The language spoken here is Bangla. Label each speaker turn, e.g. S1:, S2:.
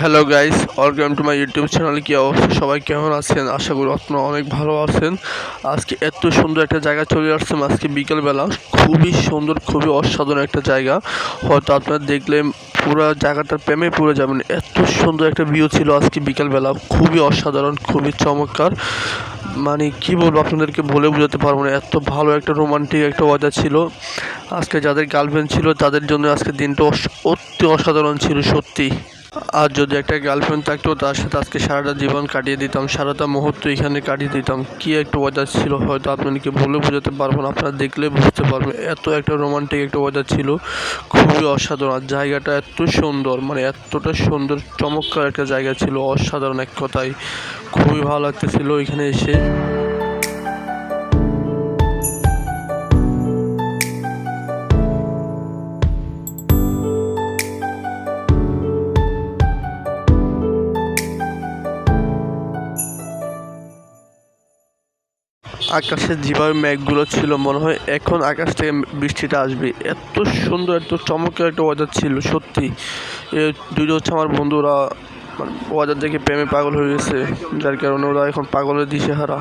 S1: Hello guys welcome to my YouTube channel কি অবস্থা? সবাই কেমন আছেন? আশা করি আপনারা অনেক ভালো আছেন। আজকে এত সুন্দর একটা জায়গা চলে আসছেন আজকে বিকেলবেলা। খুবই সুন্দর, খুবই অসাধারণ একটা জায়গা। হয়তো আপনারা দেখলে পুরো জায়গাটার প্রেমে পড়ে যাবেন। এত সুন্দর একটা ভিউ ছিল আজকে বিকেলবেলা। খুবই অসাধারণ, খুবই চমৎকার। মানে কি বলব, আপনাদেরকে বলে বোঝাতে পারব না। এত ভালো একটা রোমান্টিক একটা ওয়েদার ছিল। আজকে যাদের গার্লফ্রেন্ড ছিল, তাদের জন্য আজকে দিনটা অতি অসাধারণ ছিল, সত্যি। আর যদি একটা গার্লফ্রেন্ড থাকতো, তার সাথে আজকে সারাটা জীবন কাটিয়ে দিতাম, সারাটা মুহূর্ত এখানে কাটিয়ে দিতাম। কি একটা ওয়েদার ছিল হয়তো আপনাদেরকে বলে বোঝাতে পারব না, আপনারা দেখলে বুঝতে পারবেন। এত একটা রোমান্টিক একটা ওয়েদার ছিল, খুবই অসাধারণ। আর জায়গাটা এত সুন্দর মানে এতটা সুন্দর, চমৎকার একটা জায়গা ছিল, অসাধারণ এক কথায়। খুবই ভালো লাগতেছিল এখানে এসে। আকাশে যেভাবে মেঘগুলো ছিল মনে হয়। এখন আকাশ থেকে বৃষ্টিটা আসবে। এত সুন্দর, এত চমৎকার একটা ওয়েদার ছিল, সত্যি। এ দুইটা হচ্ছে আমার বন্ধুরা ওয়েদার দেখে প্রেমে পাগল হয়ে গেছে। যার কারণে ওরা এখন পাগলের দিশেহারা।